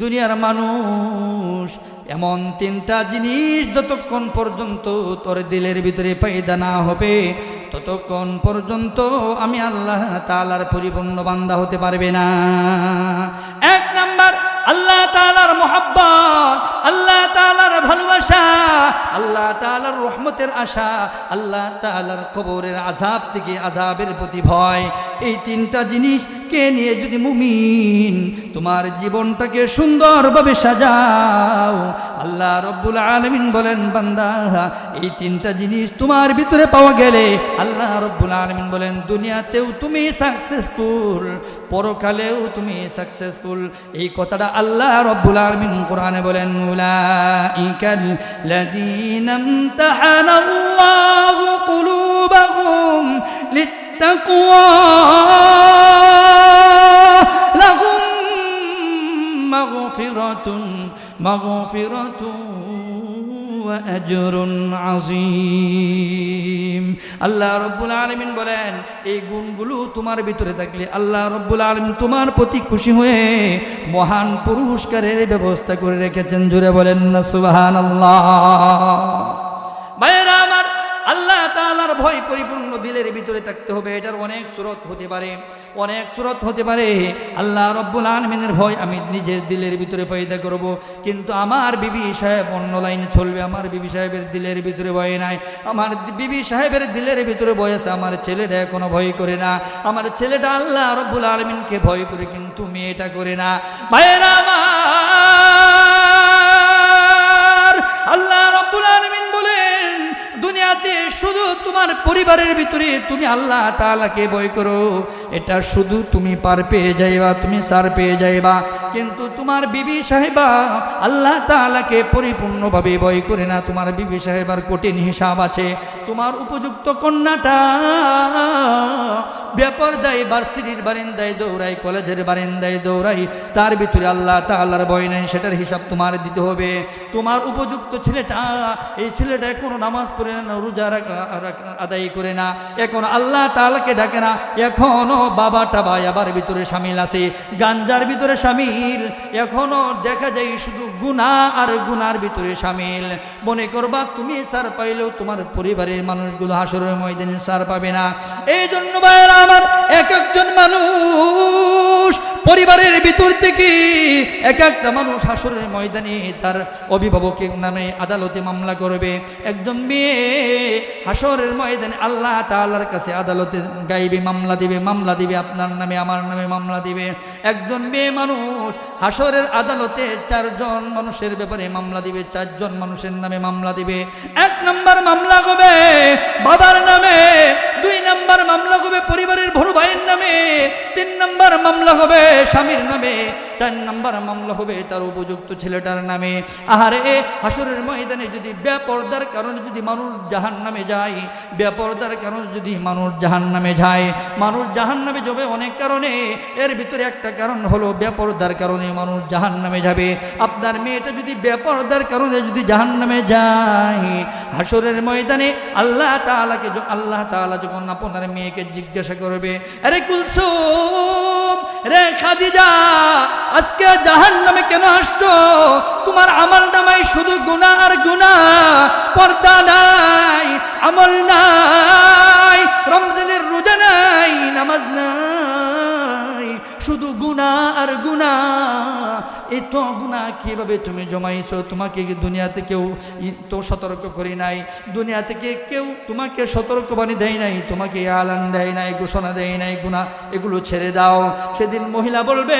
দুনিয়ার মানুষ, এমন তিনটা জিনিস যতক্ষণ পর্যন্ত তোর দিলের ভিতরে পায়দা না হবে, ততক্ষণ পর্যন্ত আমি আল্লাহ তালার পরিপূর্ণ বান্দা হতে পারবে না। এক নাম্বার, আল্লাহ তালার মোহাব্বত আল্লাহ তালার ভালোবাসা, আল্লাহ তালার রহমতের আশা, আল্লাহ তালার কবরের আজাব থেকে আজাবের প্রতি ভয়, এই তিনটা জিনিস কে নিয়ে যদি মুমিন তোমার জীবনটাকে সুন্দরভাবে সাজাও, আল্লাহ রব্বুল আলমিন বলেন, বান্দা, এই তিনটা জিনিস তোমার ভিতরে পাওয়া গেলে আল্লাহ রব্বুল আলমিন বলেন, দুনিয়াতেও তুমি সাকসেসফুল পরকালেও তুমি সাকসেসফুল এই কথাটা আল্লাহ রব্বুল আলমিন কোরআনে বলেন, উলাইকাল লিত্তাকওয়া লাহুম মাগফিরাতুন মাগফিরাতুন وأجر عظيم আল্লাহ রব্বুল আলমিন বলেন এই গুণগুলো তোমার ভিতরে থাকলে আল্লাহ রব্বুল আলমিন তোমার প্রতি খুশি হয়ে মহান পুরস্কারের ব্যবস্থা করে রেখেছেন জুড়ে বলেন না সুবাহান আল্লাহ ভাইয়েরা আমার আল্লাহ তাআলার ভয় পরিপূর্ণ দিলের ভিতরে থাকতে হবে, এটার অনেক সুরত হতে পারে, অনেক সুরত হতে পারে। আল্লাহ রব্বুল আলমিনের ভয় আমি নিজের দিলের ভিতরে পয়দা করব, কিন্তু আমার বিবি সাহেব অন্য লাইনে চলবে, আমার বিবি সাহেবের দিলের ভিতরে ভয় নাই। আমার বিবি সাহেবের দিলের ভিতরে ভয় আছে, আমার ছেলেটা এখনও ভয় করে না। আমার ছেলেটা আল্লাহ রব্বুল আলমিনকে ভয় করে, কিন্তু মেয়েটা করে না। ভাইয়েরা আমার পরিবারের ভিতরে তুমি আল্লাহ তালাকে বই করো। এটা শুধু তুমি পার পেয়ে যাইবা, তুমি সার পেয়ে যাইবা। কিন্তু তোমার বিবি সাহেবা আল্লাহ তালাকে পরিপূর্ণভাবে বই করে না। তোমার বিবি সাহেবার কঠিন হিসাব আছে। তোমার উপযুক্ত কন্যাটা ব্যাপার দেয় ভার্সিটির বারিন্দায় দৌড়াই, কলেজের বারিন্দায় দৌড়াই, তার ভিতরে আল্লাহ তাআলার ভয় নেই, সেটার হিসাব তোমার দিতে হবে। তোমার উপযুক্ত ছেলেটা, এই ছেলেটা কোনো নামাজ পড়ে না, রোজা আদায় করে না। এখন আল্লাহ তাআলাকে ডাকে না, এখনও বাবা টাবা আবার ভিতরে সামিল আছে, গাঞ্জার ভিতরে সামিল। এখনও দেখা যায় শুধু গুনাহ আর গুনার ভিতরে সামিল। মনে করবা, তুমি সার পাইলেও তোমার পরিবারের মানুষগুলো হাসরের ময়দানে সার পাবে না। এই জন্য ভাইয়েরা আমার এক একজন মানুষ পরিবারের ভিতর থেকে এক একটা মানুষ হাসরের ময়দানে তার অভিভাবকের নামে আদালতে মামলা করবে। একজন মেয়ে হাসরের ময়দানে আল্লাহ তাআলার কাছে আদালতে গাইবে মামলা দিবে মামলা দিবে, আপনার নামে, আমার নামে মামলা দিবে। একজন মেয়ে মানুষ হাসরের আদালতে চারজন মানুষের ব্যাপারে মামলা দিবে, চারজন মানুষের নামে মামলা দিবে। এক নম্বর মামলা হবে বাবার নামে, দুই নম্বর মামলা হবে পরিবারের তিন নম্বর মামলা হবে স্বামীর নামে। চার নম্বর মামলা হবে, তার উপযুক্ত ছেলেটার নামে। আহারে হাসুরের ময়দানে যদি বেপর্দার কারণে যদি মানুষ জাহান নামে যায়, বেপর্দার কারণে যদি মানুষ জাহান নামে যায়, মানুষ জাহান নামে যাবে অনেক কারণে। এর ভিতরে একটা কারণ হলো বেপর্দার কারণে মানুষ জাহান নামে যাবে। আপনার মেয়েটা যদি বেপর্দার কারণে যদি জাহান নামে যায় হাসুরের ময়দানে আল্লাহ তাআলাকে য- আল্লাহ তাআলা যখন আপনার মেয়েকে জিজ্ঞাসা করবে, আরে কুলসুম রে খাদিজা, আজকে জাহান নামে কেন আসত তোমার আমল নামাই শুধু গুণা আর গুণা পর্দা নাই, আমল নাই, রমজানের রোজা নাই, নামাজ নাই, শুধু গুণা আর গুণা এই তো গুণা কীভাবে তুমি জমাইছো? তোমাকে দুনিয়াতে কেউ তো সতর্ক করি নাই? দুনিয়া থেকে কেউ তোমাকে সতর্কবাণী দেয় নাই? তোমাকে আলান দেয় নাই, ঘোষণা দেয় নাই গুণা এগুলো ছেড়ে দাও। সেদিন মহিলা বলবে,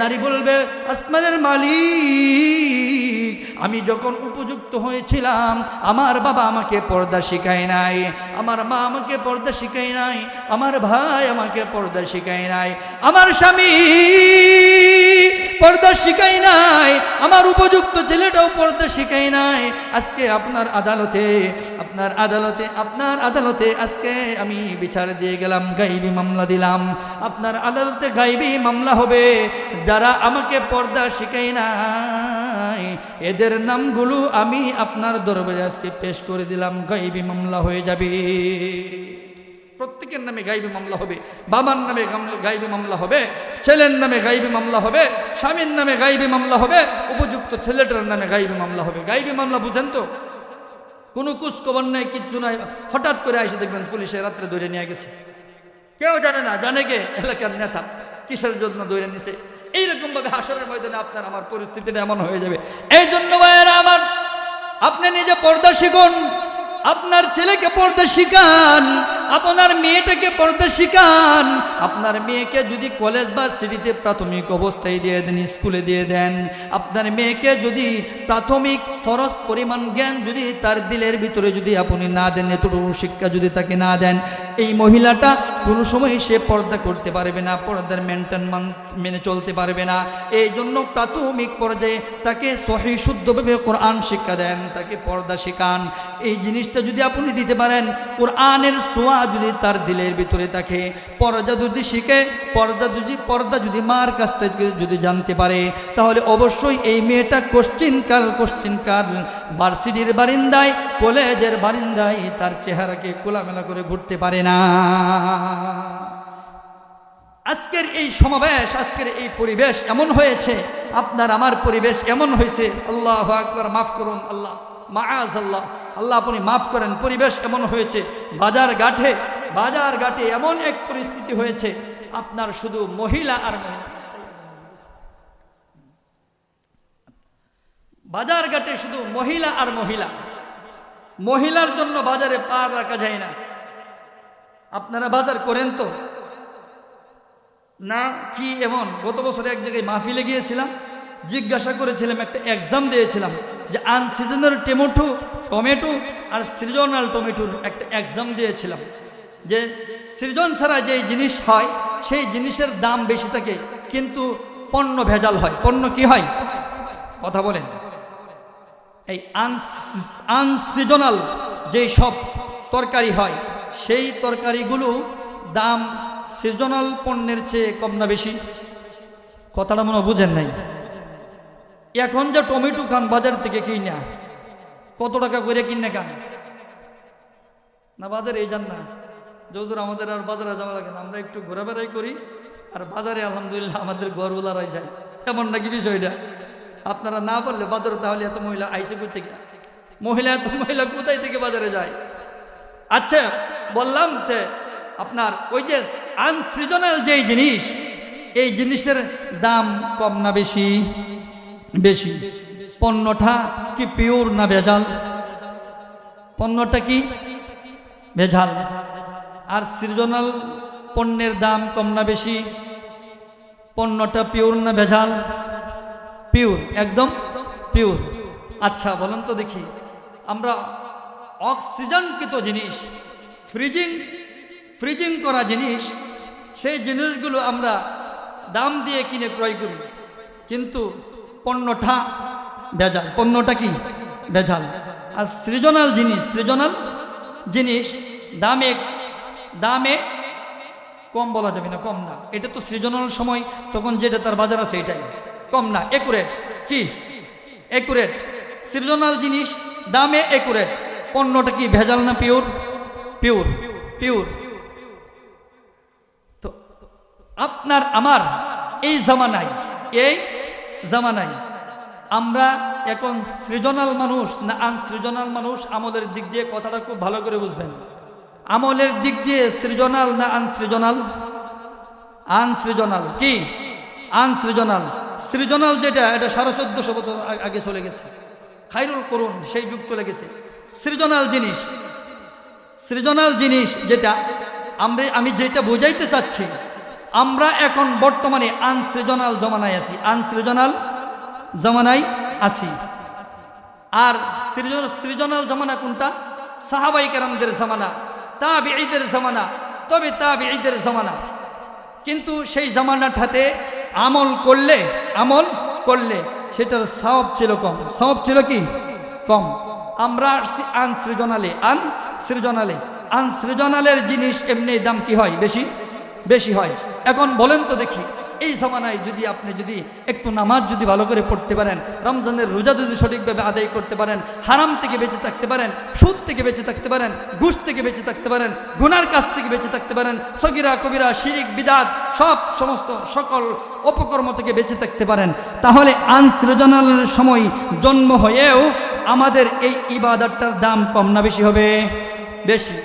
নারী বলবে, আসমানের মালিক, আমি যখন উপযুক্ত হয়েছিলাম, আমার বাবা আমাকে পর্দা শিখায় নাই, আমার মা আমাকে পর্দা শিখায় নাই, আমার ভাই আমাকে পর্দা শিখায় নাই, আমার স্বামী পর্দা শিখাই নাই, আমার উপযুক্ত ছেলেটাও পর্দা শিখাই নাই। আজকে আপনার আদালতে আপনার আদালতে আপনার আদালতে আজকে আমি বিচার দিয়ে গেলাম, গাইবি মামলা দিলাম। আপনার আদালতে গাইবি মামলা হবে, যারা আমাকে পর্দা শিখাই নাই, এদের নামগুলো আমি আপনার দরবারে আজকে পেশ করে দিলাম, গাইবি মামলা হয়ে যাবে। প্রত্যেকের নামে গাইবি মামলা হবে, বাবার নামে গাইবি মামলা হবে, ছেলের নামে গাইবি মামলা হবে, স্বামীর নামে গাইবি মামলা হবে, উপযুক্ত ছেলেটার নামে গাইবি মামলা হবে। গাইবি মামলা বুঝেন তো? কোনো কুচকবর নাই, কিচ্ছু নাই। হঠাৎ করে এসে দেখবেন পুলিশে রাত্রে ধরে নিয়ে গেছে। কেউ জানে না, জানে কে? এলাকার নেতা, কিসের জন্য ধরে নিছে? এইরকম ভাবে হাসরের ময়দানে আপনার আমার পরিস্থিতিটা এমন হয়ে যাবে। এই জন্য ভাইয়েরা আমার, আপনি নিজে পর্দা শিখুন, আপনার ছেলেকে পর্দা শিখান। আপনার মেয়েটাকে পর্দা শিখান। আপনার মেয়েকে যদি কলেজ বা সিটিতে প্রাথমিক অবস্থায় দিয়ে দেন, স্কুলে দিয়ে দেন, আপনার মেয়েকে যদি প্রাথমিক ফরজ পরিমাণ জ্ঞান যদি তার দিলের ভিতরে যদি আপনি না দেন, এতটুকু শিক্ষা যদি তাকে না দেন, এই মহিলাটা কোনো সময় সে পর্দা করতে পারবে না, পর্দার মেনটেন মান মেনে চলতে পারবে না। এই জন্য প্রাথমিক পর্যায়ে তাকে সহি শুদ্ধভাবে কোরআন শিক্ষা দেন, তাকে পর্দা শেখান। এই জিনিসটা যদি আপনি দিতে পারেন, কোরআনের সোয়া যদি তার দিলের ভিতরে থাকে, পর্দা যদি শিখে, পর্দা যদি পর্দা যদি মার কাছ থেকে যদি জানতে পারে, তাহলে অবশ্যই এই মেয়েটা কোশ্চিনকাল কোশ্চিনকাল ভার্সিটির বারিন্দায়, কলেজের বারিন্দায় তার চেহারাকে খোলামেলা করে ঘুরতে পারে না। আজকের এই সমাবেশ, আজকের এই পরিবেশ এমন হয়েছে, আপনার, আমার পরিবেশ এমন হয়েছে। আল্লাহ আকবার, মাফ করুন, আল্লাহ, মাআজ আল্লাহ। আল্লাহ আপনি মাফ করেন, পরিবেশ এমন হয়েছে, বাজার ঘাটে বাজার ঘাটে এমন এক পরিস্থিতি হয়েছে, আপনার শুধু মহিলা আর বাজার ঘাটে শুধু মহিলা আর মহিলা। মহিলার জন্য বাজারে পা রাখা যায় না। আপনারা বাজার করেন তো? না, কি এমন? গত বছর এক জায়গায় মাহফিলে গিয়েছিলাম। জিজ্ঞাসা করেছিলাম, একটা এক্সাম দিয়েছিলাম যে আনসিজনাল টেমোটো টমেটো আর সৃজনাল টমেটোর একটা এক্সাম দিয়েছিলাম যে সৃজন ছাড়া যেই জিনিস হয়, সেই জিনিসের দাম বেশি থাকে, কিন্তু পণ্য ভেজাল হয়। পণ্য কি হয়? কথা বলেন। এই আনস- আনসৃজনাল যেই সব তরকারি হয়, সেই তরকারিগুলো দাম সৃজনাল পণ্যের চেয়ে কম না বেশি। কথাটা মনে বুঝেন নাই। এখন যে টমেটো খান বাজার থেকে কিনা, কত টাকা করে কিনে খান? না, বাজারে এই যান না। যৌদুর আমাদের আর বাজারে যাওয়া লাগে না, আমরা একটু ঘোরাফেরাই করি, আর বাজারে আলহামদুলিল্লাহ আমাদের গড়ওয়ালারাই যায়। এমন নাকি বিষয়টা? আপনারা না পারলে বাজারে তাহলে এত মহিলা আইসে করতে গিয়ে মহিলা এত মহিলা কোথায় থেকে বাজারে যায়? আচ্ছা বললাম তে, আপনার ওই যে আনসৃজনাল যেই জিনিস, এই জিনিসের দাম কম না বেশি? বেশি। পণ্যটা কি পিওর না ভেজাল? পণ্যটা কি ভেজাল? আর সৃজনাল পণ্যের দাম কম না বেশি? পণ্যটা পিওর না ভেজাল? পিওর একদম পিওর আচ্ছা বলেন তো দেখি। আমরা অক্সিজেনকৃত জিনিস, ফ্রিজিং ফ্রিজিং করা জিনিস, সেই জিনিসগুলো আমরা দাম দিয়ে কিনে ক্রয় করি। কিন্তু পণ্যটা ভেজাল। পণ্যটা কি? ভেজাল। আর সৃজনাল জিনিস সৃজনাল জিনিস দামে দামে কম বলা যাবে না, কম না। এটা তো সৃজনাল সময়, তখন যেটা তার বাজার আছে এটাই। কম না একুরেট কি? একুরেট সৃজনাল জিনিস দামে একুরেট পণ্যটা কি, ভেজাল না পিওর পিওর পিওর তো আপনার, আমার এই জামানায়, এই জামানায়। আমরা এখন সৃজনাল মানুষ না আনসৃজনাল মানুষ, আমলের দিক দিয়ে কথাটা খুব ভালো করে বুঝবেন। আমলের দিক দিয়ে সৃজনাল না আনসৃজনাল? আনসৃজনাল কি? আনসৃজনাল। সৃজনাল যেটা, এটা সাড়ে চোদ্দশো বছর আগে চলে গেছে। খাইরুল করুন, সেই যুগ চলে গেছে। সৃজনাল জিনিস। সৃজনাল জিনিস যেটা, আমরা আমি যেটা বোঝাইতে চাচ্ছি আমরা এখন বর্তমানে আনসৃজনাল জমানায় আছি। আনসৃজনাল জমানায় আছি। আর সৃজন, সৃজনাল জমানা কোনটা? সাহাবাই কেরামদের জামানা, তাবিঈদের জমানা, তবে তাবিঈদের জমানা। কিন্তু সেই জামানাটাতে আমল করলে আমল করলে সেটার সব ছিল কম। সব ছিল কি? কম। আমরা আসছি আন সৃজনালে আন সৃজনালে আন সৃজনালের জিনিস এমনি দাম কি হয়? বেশি? বেশি হয়। এখন বলেন তো দেখি, এই জামানায় যদি আপনি যদি একটু নামাজ যদি ভালো করে পড়তে পারেন, রমজানের রোজা যদি সঠিকভাবে আদায় করতে পারেন, হারাম থেকে বেঁচে থাকতে পারেন, সুদ থেকে বেঁচে থাকতে পারেন, ঘুষ থেকে বেঁচে থাকতে পারেন, গুনার কাছ থেকে বেঁচে থাকতে পারেন, সগিরা, কবিরা, শিরিক, বিদাত, সব সমস্ত সকল অপকর্ম থেকে বেঁচে থাকতে পারেন, তাহলে আনসৃজনালের সময় জন্ম হয়েও আমাদের এই ইবাদতটার দাম কম না বেশি হবে? বেশি।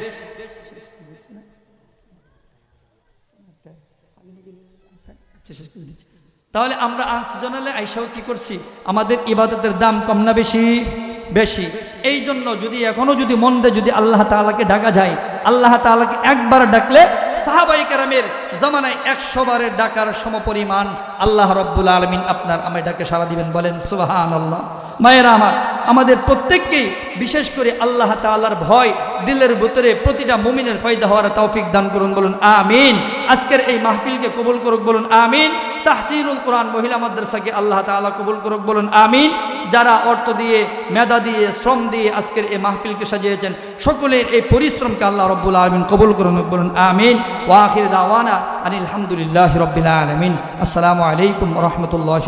তাহলে আমরা আনসিজনালে আইসাও কি করছি? আমাদের ইবাদতের দাম কম না বেশি? বেশি। এই জন্য যদি এখনও যদি মন্দে যদি আল্লাহ তালাকে ডাকা যায়, আল্লাহ তালাকে একবার ডাকলে সাহাবাই কারামের জমানায় একশো বারের ডাকার সমপরিমাণ আল্লাহ রব্বুল আলমিন আপনার আমায় ডাকে সারা দিবেন, বলেন সুবাহান আল্লাহ মায়েরা আমার, আমাদের প্রত্যেককেই বিশেষ করে আল্লাহ তাআলার ভয় দিলের ভেতরে প্রতিটা মুমিনের ফায়দা হওয়ার তৌফিক দান করুন, বলুন আমিন। আজকের এই মাহফিলকে কবুল করুক, বলুন আমিন। তাহসিনুল কোরআন মহিলা মাদ্রাসাকে আল্লাহ তাআলা কবুল করুক, বলুন আমিন। যারা অর্থ দিয়ে, মেধা দিয়ে, শ্রম দিয়ে আজকের এই মাহফিলকে সাজিয়েছেন, সকলের এই পরিশ্রমকে আল্লাহ রব্বুল আলমিন কবুল করুন, বলুন আমিন। ওয়াখির দাওয়ানা আনিল হামদুলিল্লাহ রব্বিল আলমিন। আসসালামু আলাইকুম রহমতুল্লাহ